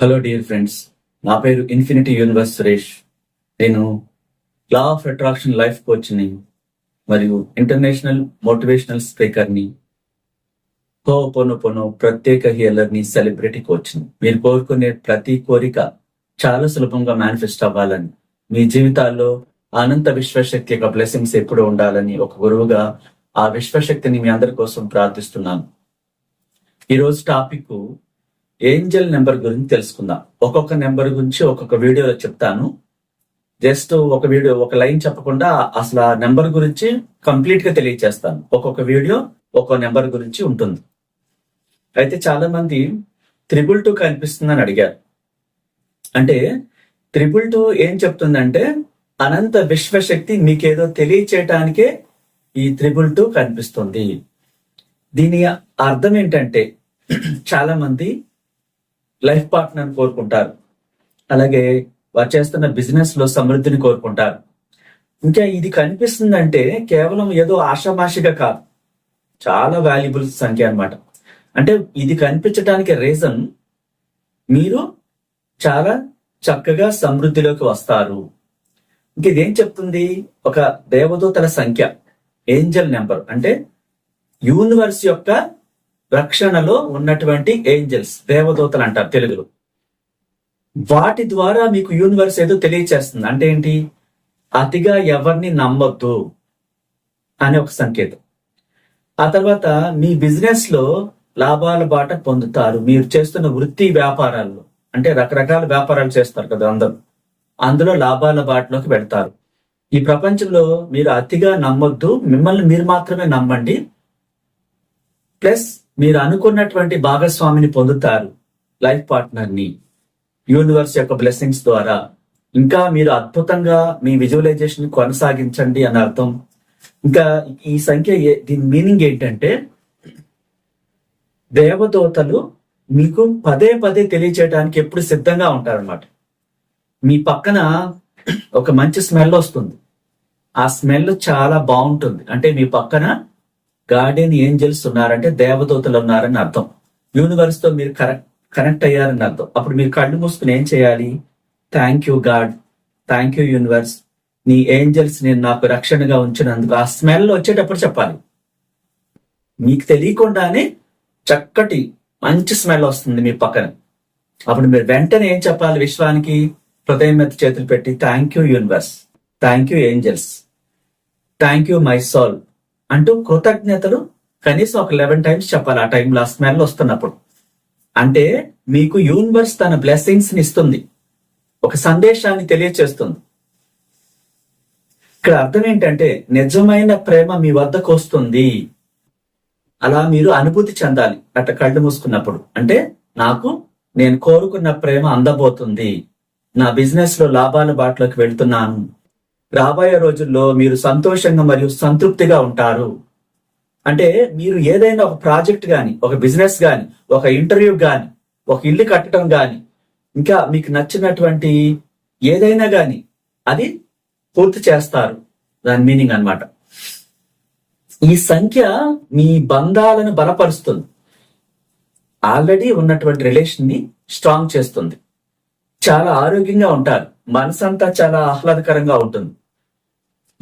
Hello dear friends నా పేరు infinity universe Suresh. నేను లా ఆఫ్ అట్రాక్షన్ లైఫ్ కోచ్ని మరియు ఇంటర్నేషనల్ మోటివేషనల్ స్పీకర్ని పోనో ప్రత్యేక హీలర్ని సెలబ్రిటీ కోచ్ని మీరు కోరుకునే ప్రతి కోరిక చాలా సులభంగా మేనిఫెస్ట్ అవ్వాలని మీ జీవితాల్లో అనంత విశ్వశక్తి యొక్క బ్లెస్సింగ్స్ ఎప్పుడు ఉండాలని ఒక గురువుగా ఆ విశ్వశక్తిని మీ అందరి కోసం ప్రార్థిస్తున్నాను. ఈరోజు టాపిక్ ఏంజల్ నెంబర్ గురించి తెలుసుకుందాం. ఒక్కొక్క నెంబర్ గురించి ఒక్కొక్క వీడియోలో చెప్తాను. జస్ట్ ఒక వీడియో ఒక లైన్ చెప్పకుండా అసలు ఆ నెంబర్ గురించి కంప్లీట్గా తెలియచేస్తాను. ఒక్కొక్క వీడియో ఒక్కొక్క నెంబర్ గురించి ఉంటుంది. అయితే చాలా మంది త్రిబుల్ టూ కనిపిస్తుందని అడిగారు. అంటే త్రిబుల్ టూ ఏం చెప్తుందంటే అనంత విశ్వశక్తి మీకేదో తెలియచేయటానికే ఈ త్రిబుల్ టూ కనిపిస్తుంది. దీని అర్థం ఏంటంటే చాలా మంది లైఫ్ పార్ట్నర్ కోరుకుంటారు. అలాగే వారు చేస్తున్న బిజినెస్లో సమృద్ధిని కోరుకుంటారు. ఇంకా ఇది కనిపిస్తుందంటే కేవలం ఏదో ఆషామాషిగా కాదు. చాలా వాల్యుబుల్ సంఖ్య అనమాట అంటే ఇది కనిపించడానికి రీజన్ మీరు చాలా చక్కగా సమృద్ధిలోకి వస్తారు. ఇంక ఇదేం చెప్తుంది? ఒక దేవదూతల సంఖ్య ఏంజల్ నెంబర్ అంటే యూనివర్స్ యొక్క రక్షణలో ఉన్నటువంటి ఏంజల్స్ దేవదూతలు అంటారు తెలుగులో. వాటి ద్వారా మీకు యూనివర్స్ ఏదో తెలియచేస్తుంది. అంటే ఏంటి? అతిగా ఎవరిని నమ్మొద్దు అనే ఒక సంకేతం. ఆ తర్వాత మీ బిజినెస్లో లాభాల బాట పొందుతారు. మీరు చేస్తున్న వృత్తి వ్యాపారాల్లో అంటే రకరకాల వ్యాపారాలు చేస్తారు కదా అందరూ. అందులో లాభాల బాటలోకి పెడతారు ఈ ప్రపంచంలో మీరు అతిగా నమ్మొద్దు. మిమ్మల్ని మీరు మాత్రమే నమ్మండి. ప్లస్ మీరు అనుకున్నటువంటి భాగస్వామిని పొందుతారు లైఫ్ పార్ట్నర్ని. యూనివర్స్ యొక్క బ్లెస్సింగ్స్ ద్వారా. ఇంకా మీరు అద్భుతంగా మీ విజువలైజేషన్ కొనసాగించండి అని అర్థం. ఇంకా ఈ సంఖ్య దీని మీనింగ్ ఏంటంటే దేవదూతలు మీకు పదే పదే తెలియచేయడానికి ఎప్పుడు సిద్ధంగా ఉంటారనమాట మీ పక్కన ఒక మంచి స్మెల్ వస్తుంది. ఆ స్మెల్ చాలా బాగుంటుంది. అంటే మీ పక్కన గార్డెన్ ఏంజల్స్ ఉన్నారంటే దేవదూతలు ఉన్నారని అర్థం. యూనివర్స్తో మీరు కరెక్ట్ కనెక్ట్ అయ్యారని అర్థం. అప్పుడు మీరు కళ్ళు మూసుకుని ఏం చేయాలి? Thank you God thank you universe నీ ఏంజల్స్ నేను నాకు రక్షణగా ఉంచినందుకు. ఆ స్మెల్ వచ్చేటప్పుడు చెప్పాలి. మీకు తెలియకుండానే చక్కటి మంచి స్మెల్ వస్తుంది మీ పక్కన. అప్పుడు మీరు వెంటనే ఏం చెప్పాలి విశ్వానికి? హృదయం మీద చేతులు పెట్టి thank you universe thank you angels thank you my soul అంటూ కృతజ్ఞతలు కనీసం ఒక లెవెన్ టైమ్స్ చెప్పాలి. ఆ టైంలో ఆ స్మెల్ వస్తున్నప్పుడు. అంటే మీకు యూనివర్స్ తన బ్లెస్సింగ్స్ని ఇస్తుంది. ఒక సందేశాన్ని తెలియచేస్తుంది. ఇక్కడ అర్థం ఏంటంటే నిజమైన ప్రేమ మీ వద్దకు వస్తుంది. అలా మీరు అనుభూతి చెందాలి. అట్ట కళ్ళు మూసుకున్నప్పుడు. అంటే నాకు నేను కోరుకున్న ప్రేమ అందబోతుంది. నా బిజినెస్లో లాభాల బాటలోకి వెళ్తున్నాను. రాబోయే రోజుల్లో మీరు సంతోషంగా మరియు సంతృప్తిగా ఉంటారు. అంటే మీరు ఏదైనా ఒక ప్రాజెక్ట్ కానీ ఒక బిజినెస్ కానీ ఒక ఇంటర్వ్యూ కానీ ఒక ఇల్లు కట్టడం కానీ ఇంకా మీకు నచ్చినటువంటి ఏదైనా కానీ అది పూర్తి చేస్తారు. దాని మీనింగ్ అన్నమాట. ఈ సంఖ్య మీ బంధాలను బలపరుస్తుంది. ఆల్రెడీ ఉన్నటువంటి రిలేషన్ని స్ట్రాంగ్ చేస్తుంది. చాలా ఆరోగ్యంగా ఉంటారు. మనసంతా చాలా ఆహ్లాదకరంగా ఉంటుంది.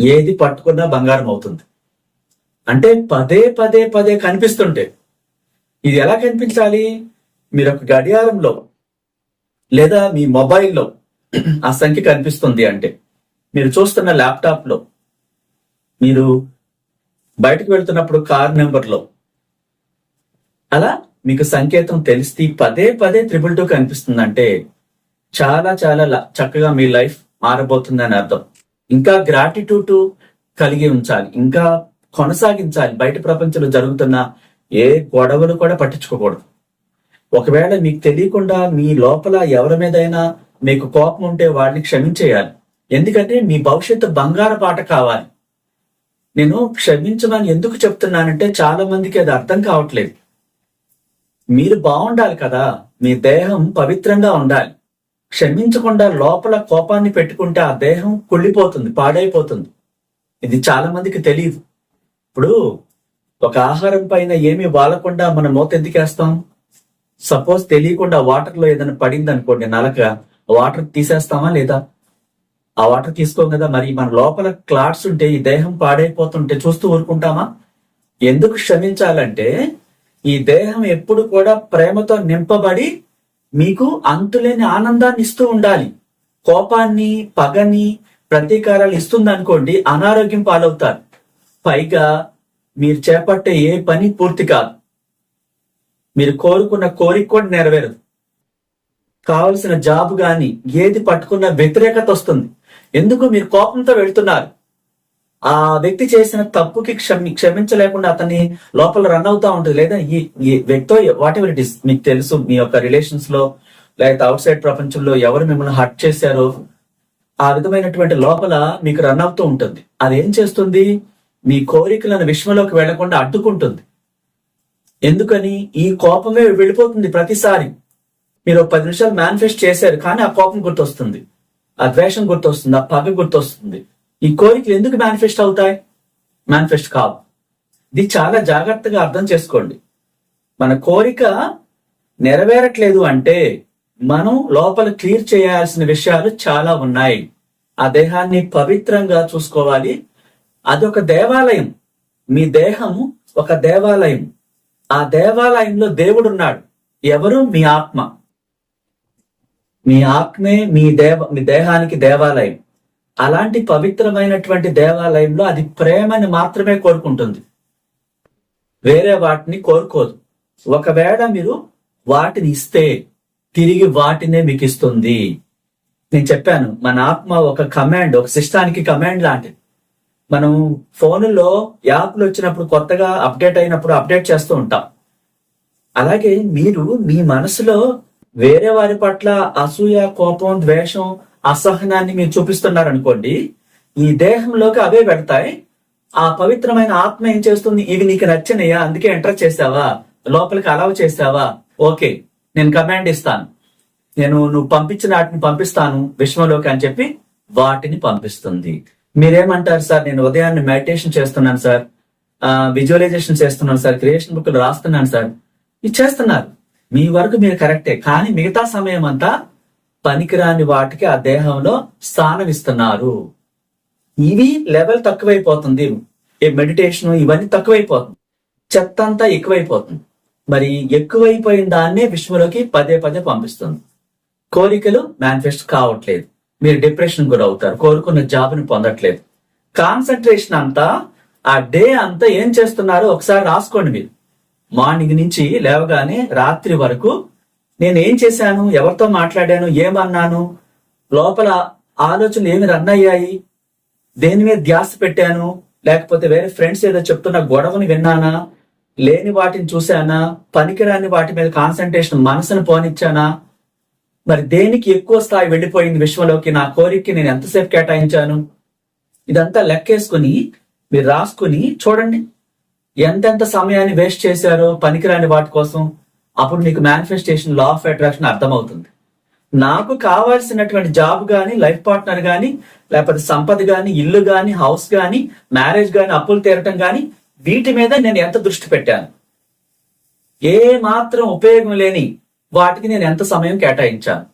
ఏది పట్టుకున్నా బంగారం అవుతుంది. అంటే పదే పదే పదే కనిపిస్తుంటే. ఇది ఎలా కనిపించాలి? మీరు ఒక గడియారంలో లేదా మీ మొబైల్లో ఆ సంఖ్య కనిపిస్తుంది అంటే. మీరు చూస్తున్న ల్యాప్టాప్లో. మీరు బయటకు వెళ్తున్నప్పుడు కార్ నెంబర్లో. అలా మీకు సంకేతం తెలిస్తే పదే పదే త్రిబుల్ టూ కనిపిస్తుందంటే చాలా చాలా ల- చక్కగా మీ లైఫ్ మారబోతుందని అర్థం. ఇంకా గ్రాటిట్యూడ్ కలిగి ఉంచాలి ఇంకా కొనసాగించాలి. బయట ప్రపంచంలో జరుగుతున్న ఏ గొడవలు కూడా పట్టించుకోకూడదు. ఒకవేళ మీకు తెలియకుండా మీ లోపల ఎవరి మీదైనా మీకు కోపం ఉంటే వాడిని క్షమించేయాలి. ఎందుకంటే మీ భవిష్యత్తు బంగారు పాట కావాలి. నేను క్షమించమని ఎందుకు చెప్తున్నానంటే చాలా మందికి అది అర్థం కావట్లేదు. మీరు బాగుండాలి కదా మీ దేహం పవిత్రంగా ఉండాలి. క్షమించకుండా లోపల కోపాన్ని పెట్టుకుంటే ఆ దేహం కుళ్ళిపోతుంది పాడైపోతుంది. ఇది చాలా మందికి తెలియదు ఇప్పుడు ఒక ఆహారం పైన ఏమి వాలకుండా మన మూత ఎందుకేస్తాం సపోజ్ తెలియకుండా వాటర్లో ఏదైనా పడింది అనుకోండి నలక వాటర్ తీసేస్తామా లేదా? ఆ వాటర్ తీసుకోం కదా మరి మన లోపల క్లాట్స్ ఉంటే ఈ దేహం పాడైపోతుంటే చూస్తూ ఊరుకుంటామా? ఎందుకు క్షమించాలంటే ఈ దేహం ఎప్పుడు కూడా ప్రేమతో నింపబడి మీకు అంతులేని ఆనందాన్ని ఇస్తూ ఉండాలి. కోపాన్ని పగని ప్రతీకారాలు ఇస్తుందనుకోండి అనారోగ్యం పాలవుతారు. పైగా మీరు చేపట్టే ఏ పని పూర్తి కాదు. మీరు కోరుకున్న కోరిక కూడా నెరవేరదు. కావలసిన జాబ్ గాని ఏది పట్టుకున్న వ్యతిరేకత వస్తుంది. ఎందుకు మీరు కోపంతో వెళ్తున్నారు? ఆ వ్యక్తి చేసిన తప్పుకి క్షమి క్షమించలేకుండా అతన్ని లోపల రన్ అవుతా ఉంటుంది. లేదా ఈ ఈ వ్యక్తితో వాట్ ఎవర్ ఇట్ ఇస్ మీకు తెలుసు మీ యొక్క రిలేషన్స్లో లేకపోతే అవుట్ సైడ్ ప్రపంచంలో ఎవరు మిమ్మల్ని హర్ట్ చేశారో ఆ విధమైనటువంటి లోపల మీకు రన్ అవుతూ ఉంటుంది. అది ఏం చేస్తుంది? మీ కోరికలను విశ్వంలోకి వెళ్ళకుండా అడ్డుకుంటుంది. ఎందుకని? ఈ కోపమే వెళ్ళిపోతుంది ప్రతిసారి. మీరు పది నిమిషాలు మేనిఫెస్ట్ చేశారు కానీ ఆ కోపం గుర్తొస్తుంది. ఆ ద్వేషం గుర్తొస్తుంది ఆ పగ గుర్తొస్తుంది. ఈ కోరికలు ఎందుకు మేనిఫెస్ట్ అవుతాయి? మేనిఫెస్ట్ కావు ఇది చాలా జాగ్రత్తగా అర్థం చేసుకోండి. మన కోరిక నెరవేరట్లేదు అంటే మనం లోపల క్లియర్ చేయాల్సిన విషయాలు చాలా ఉన్నాయి. ఆ దేహాన్ని పవిత్రంగా చూసుకోవాలి. అదొక దేవాలయం. మీ దేహం ఒక దేవాలయం. ఆ దేవాలయంలో దేవుడు ఉన్నాడు ఎవరు? మీ ఆత్మ. మీ ఆత్మే మీ దేవ మీ దేహానికి దేవాలయం. అలాంటి పవిత్రమైనటువంటి దేవాలయంలో అది ప్రేమని మాత్రమే కోరుకుంటుంది. వేరే వాటిని కోరుకోదు. ఒకవేళ మీరు వాటిని ఇస్తే తిరిగి వాటినే మీకు ఇస్తుంది. నేను చెప్పాను మన ఆత్మ ఒక కమాండ్ ఒక సిస్టానికి కమాండ్ లాంటిది. మనం ఫోన్లో యాప్లు వచ్చినప్పుడు కొత్తగా అప్డేట్ అయినప్పుడు అప్డేట్ చేస్తూ ఉంటాం. అలాగే మీరు మీ మనసులో వేరే వారి పట్ల అసూయ కోపం ద్వేషం అసహనాన్ని మీరు చూపిస్తున్నారు అనుకోండి ఈ దేహంలోకి అవే పెడతాయి ఆ పవిత్రమైన ఆత్మ ఏం చేస్తుంది? ఇవి నీకు నచ్చినయా? అందుకే ఎంటర్ చేసావా? లోపలికి అలవ్ చేసావా? ఓకే నేను కమాండ్ ఇస్తాను. నేను నువ్వు పంపించిన వాటిని పంపిస్తాను విశ్వంలోకి అని చెప్పి వాటిని పంపిస్తుంది. మీరేమంటారు సార్? నేను ఉదయాన్నే మెడిటేషన్ చేస్తున్నాను సార్. విజువలైజేషన్ చేస్తున్నాను సార్. క్రియేషన్ బుక్లు రాస్తున్నాను సార్. ఇది చేస్తున్నారు. మీ వరకు మీరు కరెక్టే కానీ మిగతా సమయం అంతా పనికిరాని వాటికి ఆ దేహంలో స్థానం ఇస్తున్నారు ఇవి లెవెల్ తక్కువైపోతుంది. ఈ మెడిటేషన్ ఇవన్నీ తక్కువైపోతుంది. చెత్త అంతా ఎక్కువైపోతుంది. మరి ఎక్కువైపోయిన దాన్నే విశ్వలోకి పదే పదే పంపిస్తుంది. కోరికలు మేనిఫెస్ట్ కావట్లేదు. మీరు డిప్రెషన్ గురవుతారు. కోరుకున్న జాబ్ని పొందట్లేదు. కాన్సన్ట్రేషన్ అంతా ఆ డే అంతా ఏం చేస్తున్నారో ఒకసారి రాసుకోండి మీరు. మార్నింగ్ నుంచి లేవగానే రాత్రి వరకు నేను ఏం చేశాను? ఎవరితో మాట్లాడాను? ఏమన్నాను? లోపల ఆలోచనలు ఏమి రన్ అయ్యాయి? దేని మీద ధ్యాస పెట్టాను? లేకపోతే వేరే ఫ్రెండ్స్ ఏదో చెప్తున్న గొడవని విన్నానా? లేని వాటిని చూశానా? పనికిరాని వాటి మీద కాన్సన్ట్రేషన్ మనసును పోనిచ్చానా? మరి దేనికి ఎక్కువ స్థాయి వెళ్ళిపోయింది విశ్వంలోకి? నా కోరికకి నేను ఎంతసేపు కేటాయించాను? ఇదంతా లెక్కేసుకుని మీరు రాసుకుని చూడండి. ఎంతెంత సమయాన్ని వేస్ట్ చేశారో పనికిరాని వాటి కోసం? అప్పుడు నీకు మేనిఫెస్టేషన్ లా ఆఫ్ అట్రాక్షన్ అర్థమవుతుంది. నాకు కావాల్సినటువంటి జాబ్ కానీ లైఫ్ పార్ట్నర్ కానీ లేకపోతే సంపద కానీ ఇల్లు కానీ హౌస్ కానీ మ్యారేజ్ కానీ అప్పులు తీరటం కానీ వీటి మీద నేను ఎంత దృష్టి పెట్టాను? ఏ మాత్రం ఉపయోగం లేని వాటికి నేను ఎంత సమయం కేటాయించాను?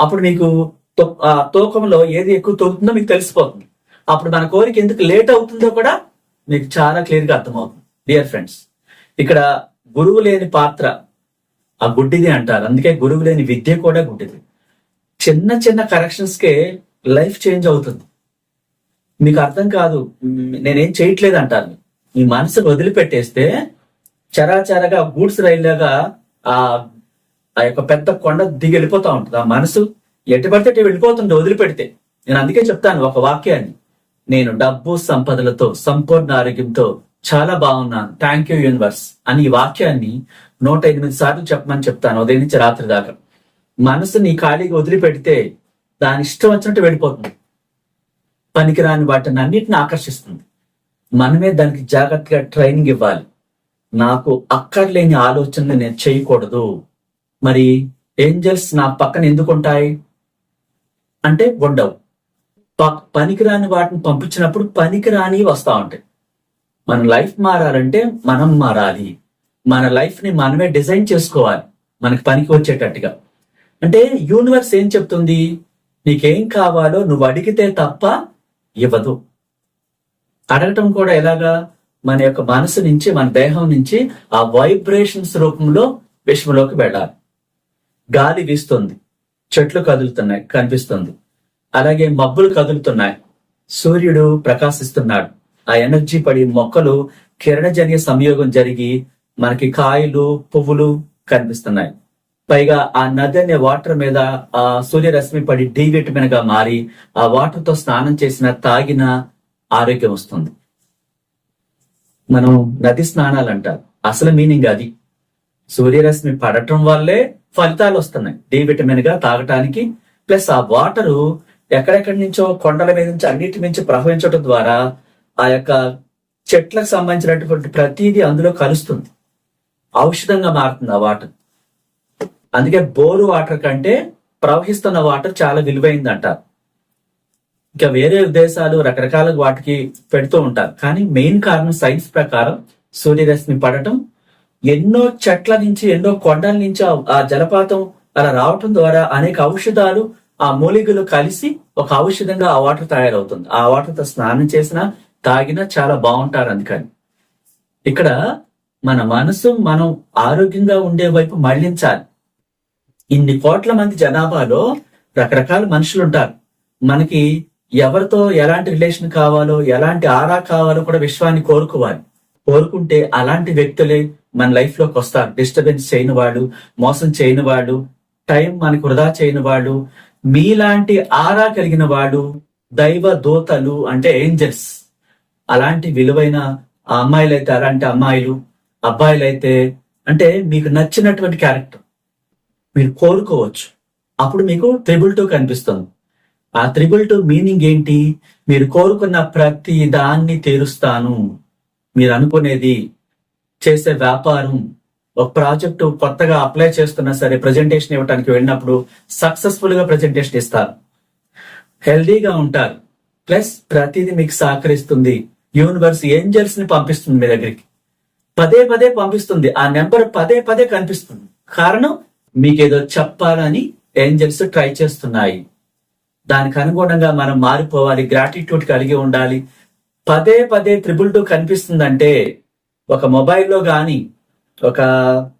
అప్పుడు నీకు తో- ఆ తూకంలో ఏది ఎక్కువ తోగుతుందో మీకు తెలిసిపోతుంది. అప్పుడు మన కోరిక ఎందుకు లేట్ అవుతుందో కూడా మీకు చాలా క్లియర్గా అర్థమవుతుంది. డియర్ ఫ్రెండ్స్ ఇక్కడ గురువు లేని పాత్ర ఆ గుడ్డిది అంటారు. అందుకే గురువు లేని విద్య కూడా గుడ్డిది. చిన్న చిన్న కరెక్షన్స్కే లైఫ్ చేంజ్ అవుతుంది. మీకు అర్థం కాదు. నేనేం చేయట్లేదు అంటారు. మీ మనసును వదిలిపెట్టేస్తే చరాచరగా గూడ్స్ రైల్లాగా ఆ ఆ యొక్క పెద్ద కొండ దిగి వెళ్ళిపోతా ఉంటుంది. ఆ మనసు ఎటు పడితే అటు వెళ్ళిపోతుంది వదిలిపెడితే. నేను అందుకే చెప్తాను ఒక వాక్యాన్ని. నేను డబ్బు సంపదలతో సంపూర్ణ ఆరోగ్యంతో చాలా బాగున్నాను. థ్యాంక్ యూ యూనివర్స్ అని ఈ వాక్యాన్ని నూట ఎనిమిది సార్లు చెప్పమని చెప్తాను. ఉదయం నుంచి రాత్రి దాకా. మనసు నీ ఖాళీగా వదిలిపెడితే దాని ఇష్టం వచ్చినట్టు వెళ్ళిపోతుంది. పనికిరాని వాటిని అన్నిటిని ఆకర్షిస్తుంది. మనమే దానికి జాగ్రత్తగా ట్రైనింగ్ ఇవ్వాలి. నాకు అక్కర్లేని ఆలోచనలు నేను చేయకూడదు. మరి ఏంజల్స్ నా పక్కన ఎందుకు ఉంటాయి? అంటే ఉండవు. పనికిరాని వాటిని పంపించినప్పుడు పనికిరాని వస్తూ ఉంటాయి. మన లైఫ్ మారాలంటే మనం మారాలి. మన లైఫ్ని మనమే డిజైన్ చేసుకోవాలి. మనకి పనికి వచ్చేటట్టుగా. అంటే యూనివర్స్ ఏం చెప్తుంది? నీకేం కావాలో నువ్వు అడిగితే తప్ప ఇవ్వదు. అడగటం కూడా ఎలాగా? మన యొక్క మనసు నుంచి మన దేహం నుంచి ఆ వైబ్రేషన్స్ రూపంలో విశ్వంలోకి వెళ్ళాలి. గాలి వీస్తుంది. చెట్లు కదులుతున్నాయి కనిపిస్తుంది. అలాగే మబ్బులు కదులుతున్నాయి. సూర్యుడు ప్రకాశిస్తున్నాడు. ఆ ఎనర్జీ పడి మొక్కలు కిరణజన్య సంయోగం జరిగి మనకి కాయలు పువ్వులు కనిపిస్తున్నాయి. పైగా ఆ నది అనే వాటర్ మీద ఆ సూర్యరశ్మి పడి డి విటమిన్గా మారి ఆ వాటర్తో స్నానం చేసిన తాగిన ఆరోగ్యం వస్తుంది. మనం నది స్నానాలు అంటారు అసలు మీనింగ్ అది. సూర్యరశ్మి పడటం వల్లే ఫలితాలు వస్తున్నాయి. డి విటమిన్గా తాగటానికి. ప్లస్ ఆ వాటరు ఎక్కడెక్కడి నుంచో కొండల మీద నుంచి అన్నిటి నుంచి ప్రవహించడం ద్వారా ఆ యొక్క చెట్లకు సంబంధించినటువంటి ప్రతిదీ అందులో కలుస్తుంది. ఔషధంగా మారుతుంది ఆ వాటర్. అందుకే బోరు వాటర్ కంటే ప్రవహిస్తున్న వాటర్ చాలా విలువైంది అంటారు ఇంకా వేరే దేశాలు రకరకాల వాటికి పెడుతూ ఉంటారు. కానీ మెయిన్ కారణం సైన్స్ ప్రకారం సూర్యరశ్మి పడటం ఎన్నో చెట్ల నుంచి ఎన్నో కొండల నుంచి ఆ- జలపాతం అలా రావటం ద్వారా అనేక ఔషధాలు ఆ మూలికలు కలిసి ఒక ఔషధంగా ఆ వాటర్ తయారవుతుంది. ఆ వాటర్తో స్నానం చేసినా తాగినా చాలా బాగుంటారు అందుకని. ఇక్కడ మన మనసు మనం ఆరోగ్యంగా ఉండే వైపు మళ్ళించాలి ఇన్ని కోట్ల మంది జనాభాలో రకరకాల మనుషులు ఉంటారు. మనకి ఎవరితో ఎలాంటి రిలేషన్ కావాలో ఎలాంటి ఆరా కావాలో కూడా విశ్వాన్ని కోరుకోవాలి. కోరుకుంటే అలాంటి వ్యక్తులే మన లైఫ్లోకి వస్తారు. డిస్టర్బెన్స్ చేయని వాళ్ళు మోసం చేయని వాళ్ళు టైం మనకు వృధా చేయని వాళ్ళు మీలాంటి ఆరా కలిగిన వాళ్ళు దైవ దూతలు అంటే ఏంజల్స్. అలాంటి విలువైన ఆ అమ్మాయిలైతే అలాంటి అమ్మాయిలు అబ్బాయిలైతే అంటే మీకు నచ్చినటువంటి క్యారెక్టర్. మీరు కోరుకోవచ్చు. అప్పుడు మీకు త్రిబుల్ టూ కనిపిస్తుంది. ఆ త్రిబుల్ టూ మీనింగ్ ఏంటి? మీరు కోరుకున్న ప్రతి దాన్ని తీరుస్తాను. మీరు అనుకునేది చేసే వ్యాపారం ఒక ప్రాజెక్టు కొత్తగా అప్లై చేస్తున్నా సరే ప్రజెంటేషన్ ఇవ్వడానికి వెళ్ళినప్పుడు సక్సెస్ఫుల్గా ప్రజెంటేషన్ ఇస్తారు. హెల్దీగా ఉంటారు. ప్లస్ ప్రతిదీ మీకు సహకరిస్తుంది. యూనివర్స్ ఏంజల్స్ని పంపిస్తుంది మీ దగ్గరికి. పదే పదే పంపిస్తుంది. ఆ నెంబర్ పదే పదే కనిపిస్తుంది. కారణం మీకేదో చెప్పాలని ఏంజల్స్ ట్రై చేస్తున్నాయి. దానికి అనుగుణంగా మనం మారిపోవాలి గ్రాటిట్యూడ్ కలిగి ఉండాలి. పదే పదే త్రిబుల్ టూ కనిపిస్తుందంటే ఒక మొబైల్లో కానీ ఒక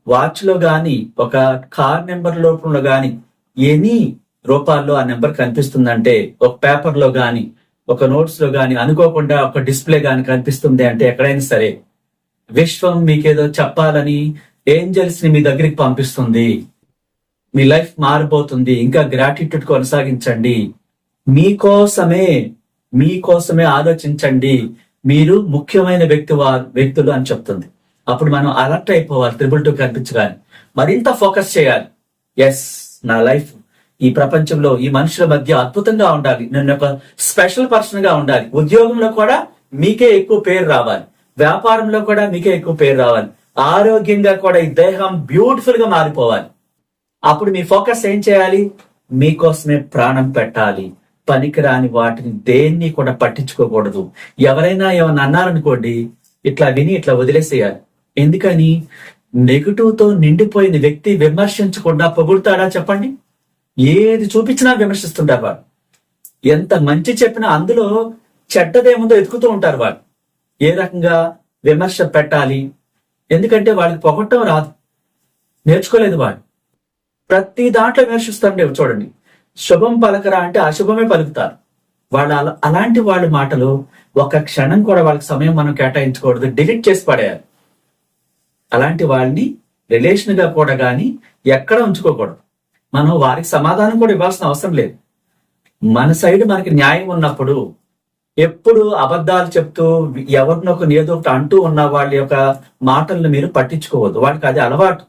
వాచ్లో కానీ ఒక కార్ నెంబర్ లోపంలో కానీ ఎనీ రూపాల్లో ఆ నెంబర్ కనిపిస్తుందంటే ఒక పేపర్లో కానీ ఒక నోట్స్లో గాని అనుకోకుండా ఒక డిస్ప్లే గాని కనిపిస్తుంది అంటే ఎక్కడైనా సరే విశ్వం మీకేదో చెప్పాలని ఏంజల్స్ని మీ దగ్గరికి పంపిస్తుంది. మీ లైఫ్ మారిపోతుంది. ఇంకా గ్రాటిట్యూడ్ కొనసాగించండి. మీకోసమే మీకోసమే ఆలోచించండి. మీరు ముఖ్యమైన వ్యక్తి వ్యక్తులు అని చెప్తుంది. అప్పుడు మనం అలర్ట్ అయిపోవాలి. త్రిబుల్ టూ కనిపించగానే. మరింత ఫోకస్ చేయాలి. ఎస్ నా లైఫ్ ఈ ప్రపంచంలో ఈ మనుషుల మధ్య అద్భుతంగా ఉండాలి. నేను ఒక స్పెషల్ పర్సన్గా ఉండాలి. ఉద్యోగంలో కూడా మీకే ఎక్కువ పేరు రావాలి. వ్యాపారంలో కూడా మీకే ఎక్కువ పేరు రావాలి. ఆరోగ్యంగా కూడా ఈ దేహం బ్యూటిఫుల్గా మారిపోవాలి. అప్పుడు మీ ఫోకస్ ఏం చేయాలి? మీకోసమే ప్రాణం పెట్టాలి. పనికిరాని వాటిని దేన్ని కూడా పట్టించుకోకూడదు. ఎవరైనా ఏమైనా అన్నారనుకోండి ఇట్లా విని ఇట్లా వదిలేసేయాలి. ఎందుకని? నెగిటివ్తో నిండిపోయిన వ్యక్తి విమర్శించకుండా పొగుడుతాడా చెప్పండి? ఏది చూపించినా విమర్శిస్తుంటారు వాడు ఎంత మంచి చెప్పినా అందులో చెడ్డదేముందో ఎతుకుతూ ఉంటారు వాళ్ళు. ఏ రకంగా విమర్శ పెట్టాలి? ఎందుకంటే వాళ్ళకి పొగట్టం రాదు. నేర్చుకోలేదు వాడు ప్రతి దాంట్లో విమర్శిస్తారండి చూడండి. శుభం పలకరా అంటే అశుభమే పలుకుతారు. వాళ్ళ అలాంటి వాళ్ళ మాటలు ఒక క్షణం కూడా వాళ్ళకి సమయం మనం కేటాయించకూడదు. డిలీట్ చేసి పడేయాలి. అలాంటి వాళ్ళని రిలేషన్గా కూడా కానీ ఎక్కడ ఉంచుకోకూడదు. మనం వారికి సమాధానం కూడా ఇవ్వాల్సిన అవసరం లేదు. మన సైడ్ మనకి న్యాయం ఉన్నప్పుడు ఎప్పుడు అబద్ధాలు చెప్తూ ఎవరినొక ఏదో ఒకటి అంటూ ఉన్న వాళ్ళ యొక్క మాటలను మీరు పట్టించుకోవద్దు. వాళ్ళకి అది అలవాటు.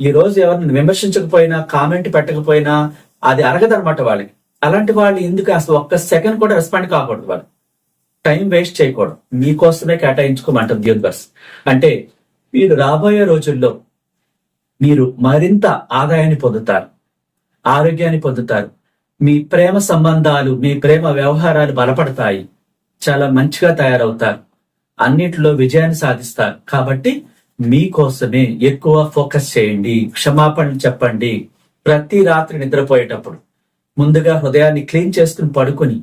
ఈ రోజు ఎవరిని విమర్శించకపోయినా కామెంట్ పెట్టకపోయినా అది అరగదనమాట వాళ్ళకి. అలాంటి వాళ్ళు ఎందుకు అసలు ఒక్క సెకండ్ కూడా రెస్పాండ్ కాకూడదు వాళ్ళు. టైం వేస్ట్ చేయకూడదు. మీకోసమే కేటాయించుకోమంటుంది యూనివర్స్ అంటే మీరు రాబోయే రోజుల్లో మీరు మరింత ఆదాయాన్ని పొందుతారు. ఆరోగ్యాన్ని పొందుతారు. మీ ప్రేమ సంబంధాలు మీ ప్రేమ వ్యవహారాలు బలపడతాయి. చాలా మంచిగా తయారవుతారు. అన్నిటిలో విజయాన్ని సాధిస్తారు. కాబట్టి మీకోసమే ఎక్కువ ఫోకస్ చేయండి. క్షమాపణలు చెప్పండి. ప్రతి రాత్రి నిద్రపోయేటప్పుడు ముందుగా హృదయాన్ని క్లీన్ చేసుకుని పడుకుని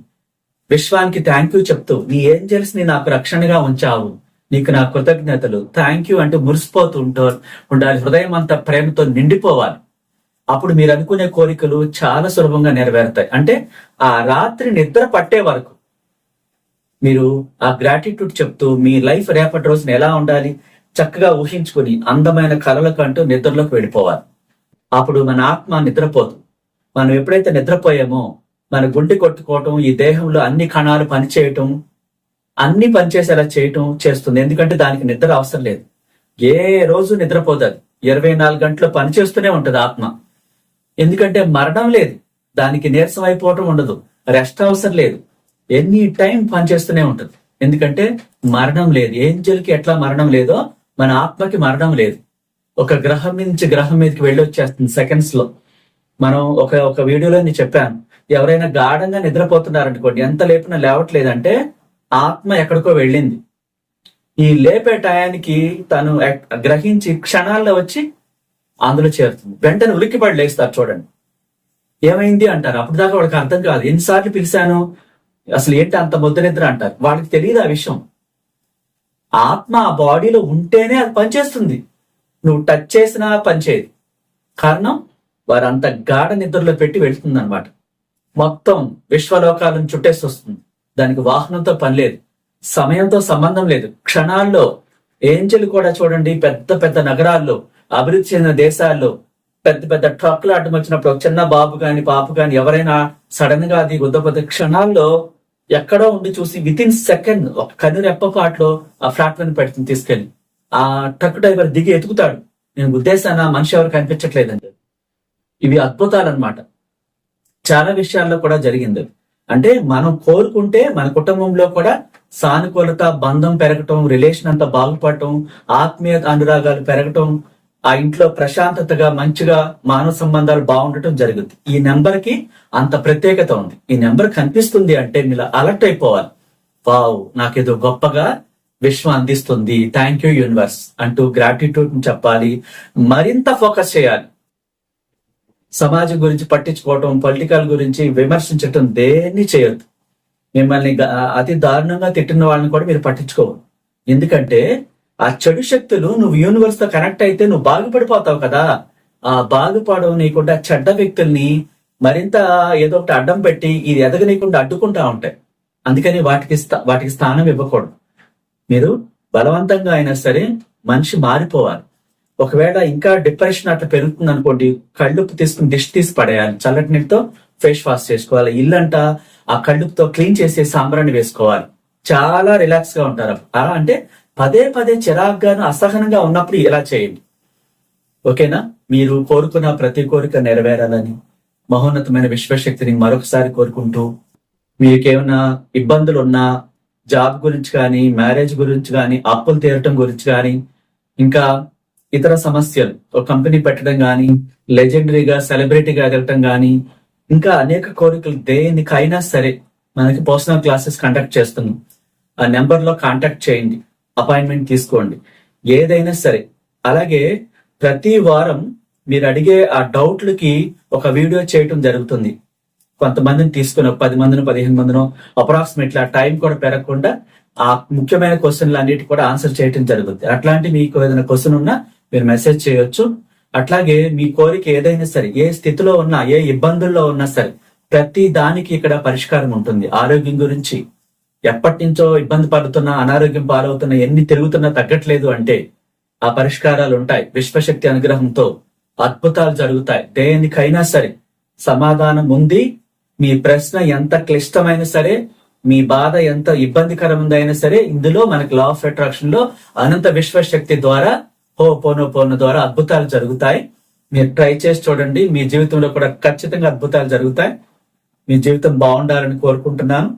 విశ్వానికి థ్యాంక్ యూ చెప్తూ నీ ఏంజల్స్ని నాకు రక్షణగా ఉంచావు. నీకు నా కృతజ్ఞతలు. థ్యాంక్ యూ అంటూ మురిసిపోతూ ఉంటారు ఉండాలి. హృదయం అంతా ప్రేమతో నిండిపోవాలి. అప్పుడు మీరు అనుకునే కోరికలు చాలా సులభంగా నెరవేరుతాయి. అంటే ఆ రాత్రి నిద్ర పట్టే వరకు మీరు ఆ గ్రాటిట్యూడ్ చెప్తూ మీ లైఫ్ రేపటి రోజున ఎలా ఉండాలి చక్కగా ఊహించుకుని అందమైన కలలకు అంటూ నిద్రలోకి వెళ్ళిపోవాలి. అప్పుడు మన ఆత్మ నిద్రపోదు. మనం ఎప్పుడైతే నిద్రపోయామో మన గుండె కొట్టుకోవటం ఈ దేహంలో అన్ని కణాలు పనిచేయటం అన్ని పనిచేసేలా చేయటం చేస్తుంది. ఎందుకంటే దానికి నిద్ర అవసరం లేదు. ఏ రోజు నిద్రపోతుంది ఇరవై నాలుగు గంటలు పనిచేస్తూనే ఉంటుంది ఆత్మ. ఎందుకంటే మరణం లేదు. దానికి నీరసం అయిపోవటం ఉండదు. రెస్ట్ అవసరం లేదు. ఎనీ టైం పనిచేస్తూనే ఉంటుంది. ఎందుకంటే మరణం లేదు. ఏంజల్కి ఎట్లా మరణం లేదో మన ఆత్మకి మరణం లేదు. ఒక గ్రహం నుంచి గ్రహం మీదకి వెళ్ళి వచ్చేస్తుంది సెకండ్స్లో. మనం ఒక ఒక వీడియోలో నేను చెప్పాను. ఎవరైనా గాఢంగా నిద్రపోతున్నారనుకోండి ఎంత లేపినా లేవట్లేదంటే ఆత్మ ఎక్కడికో వెళ్ళింది. ఈ లేపే టయానికి తను గ్రహించి క్షణాల్లో వచ్చి అందులో చేరుతుంది. వెంటనే ఉలిక్కిపడి లేస్తారు చూడండి. ఏమైంది అంటారు? అప్పుడు దాకా వాడికి అర్థం కాదు. ఎన్నిసార్లు పిలిచాను? అసలు ఏంటి అంత ముద్ద నిద్ర అంటారు? వాళ్ళకి తెలియదు ఆ విషయం. ఆత్మ ఆ బాడీలో ఉంటేనే అది పనిచేస్తుంది. నువ్వు టచ్ చేసినా పనిచేయదు కారణం వారు అంత గాఢ నిద్రలో పెట్టి వెళుతుంది అనమాట మొత్తం విశ్వలోకాలను చుట్టేసి వస్తుంది. దానికి వాహనంతో పని లేదు. సమయంతో సంబంధం లేదు. క్షణాల్లో ఏంజలు కూడా చూడండి పెద్ద పెద్ద నగరాల్లో అభివృద్ధి చెందిన దేశాల్లో పెద్ద పెద్ద ట్రక్లు అడ్డం వచ్చినప్పుడు ఒక చిన్న బాబు గాని పాప గాని ఎవరైనా సడన్గా అది గుద్దపోతే క్షణాల్లో ఎక్కడో ఉండి చూసి విత్ ఇన్ సెకండ్ ఒక కన్ను రెప్పపాట్లో ఆ ప్లాట్ఫామ్ పెడుతుంది తీసుకెళ్ళి ఆ ట్రక్ డ్రైవర్ దిగి ఎతుకుతాడు. నేను ఉద్దేశాన మనిషి ఎవరు కనిపించట్లేదండి. ఇవి అద్భుతాలు అన్నమాట చాలా విషయాల్లో కూడా జరిగింది అంటే మనం కోరుకుంటే మన కుటుంబంలో కూడా సానుకూలత బంధం పెరగటం రిలేషన్ అంతా బాగుపడటం ఆత్మీయ అనురాగాలు పెరగటం ఆ ఇంట్లో ప్రశాంతతగా మంచిగా మానవ సంబంధాలు బాగుండటం జరుగుతుంది ఈ నెంబర్కి అంత ప్రత్యేకత ఉంది. ఈ నెంబర్ కనిపిస్తుంది అంటే మీరు అలర్ట్ అయిపోవాలి. వావ్ నాకేదో గొప్పగా విశ్వం అందిస్తుంది. థ్యాంక్ యూ యూనివర్స్ అంటూ గ్రాటిట్యూడ్ చెప్పాలి. మరింత ఫోకస్ చేయాలి. సమాజం గురించి పట్టించుకోవటం పొలిటికల్ గురించి విమర్శించటం దేన్ని చేయొద్దు. మిమ్మల్ని అతి దారుణంగా తిట్టిన వాళ్ళని కూడా మీరు పట్టించుకోవాలి ఎందుకంటే ఆ చెడు శక్తులు నువ్వు యూనివర్స్తో కనెక్ట్ అయితే నువ్వు బాగుపడిపోతావు కదా. ఆ బాగుపడవు నీకుండా చెడ్డ వ్యక్తుల్ని మరింత ఏదో ఒకటి అడ్డం పెట్టి ఇది ఎదగనీయకుండా అడ్డుకుంటా ఉంటాయి. అందుకని వాటికి స్థా- వాటికి స్థానం ఇవ్వకూడదు. మీరు బలవంతంగా అయినా సరే మనిషి మారిపోవాలి. ఒకవేళ ఇంకా డిప్రెషన్ అట్లా పెరుగుతుంది అనుకోండి కళ్ళుప్పు తీసుకుని దిష్టి తీసి పడేయాలి. చల్లటి నీటితో ఫేస్ వాష్ చేసుకోవాలి. ఇల్లంతా ఆ కళ్ళుపుతో క్లీన్ చేసే సాంబ్రాన్ని వేసుకోవాలి. చాలా రిలాక్స్గా ఉంటారు. అలా అంటే పదే పదే చిరాగ్గాను అసహనంగా ఉన్నప్పుడు ఇలా చేయండి. ఓకేనా? మీరు కోరుకున్న ప్రతి కోరిక నెరవేరాలని మహోన్నతమైన విశ్వశక్తిని మరొకసారి కోరుకుంటూ మీకేమైనా ఇబ్బందులు ఉన్నా జాబ్ గురించి కానీ మ్యారేజ్ గురించి కానీ అప్పులు తీరటం గురించి కానీ ఇంకా ఇతర సమస్యలు ఒక కంపెనీ పెట్టడం కానీ లెజెండరీగా సెలబ్రిటీగా ఎదగటం కానీ ఇంకా అనేక కోరికలు దేనికైనా సరే మనకి పర్సనల్ క్లాసెస్ కండక్ట్ చేస్తున్నాం. ఆ నెంబర్లో కాంటాక్ట్ చేయండి. అపాయింట్మెంట్ తీసుకోండి. ఏదైనా సరే. అలాగే ప్రతి వారం మీరు అడిగే ఆ డౌట్లకి ఒక వీడియో చేయటం జరుగుతుంది. కొంతమందిని తీసుకుని ఒక పది మందిని పదిహేను మందినో అప్రాక్సిమేట్లీ ఆ టైం కూడా పెరగకుండా ఆ ముఖ్యమైన క్వశ్చన్లు అన్నిటి కూడా ఆన్సర్ చేయటం జరుగుతుంది. అట్లాంటి మీకు ఏదైనా క్వశ్చన్ ఉన్నా మీరు మెసేజ్ చేయొచ్చు. అట్లాగే మీ కోరిక ఏదైనా సరే ఏ స్థితిలో ఉన్నా ఏ ఇబ్బందుల్లో ఉన్నా సరే ప్రతి దానికి ఇక్కడ పరిష్కారం ఉంటుంది. ఆరోగ్యం గురించి ఎప్పటి నుంచో ఇబ్బంది పడుతున్నా అనారోగ్యం పాలవుతున్నా ఎన్ని తిరుగుతున్నా తగ్గట్లేదు అంటే ఆ పరిష్కారాలు ఉంటాయి. విశ్వశక్తి అనుగ్రహంతో అద్భుతాలు జరుగుతాయి. దేనికైనా సరే సమాధానం ఉంది. మీ ప్రశ్న ఎంత క్లిష్టమైన సరే మీ బాధ ఎంత ఇబ్బందికరమైనా సరే ఇందులో మనకి లా ఆఫ్ అట్రాక్షన్లో అనంత విశ్వశక్తి ద్వారా హో పోనో పోనో ద్వారా అద్భుతాలు జరుగుతాయి. మీరు ట్రై చేసి చూడండి. మీ జీవితంలో కూడా ఖచ్చితంగా అద్భుతాలు జరుగుతాయి. మీ జీవితం బాగుండాలని కోరుకుంటున్నాను.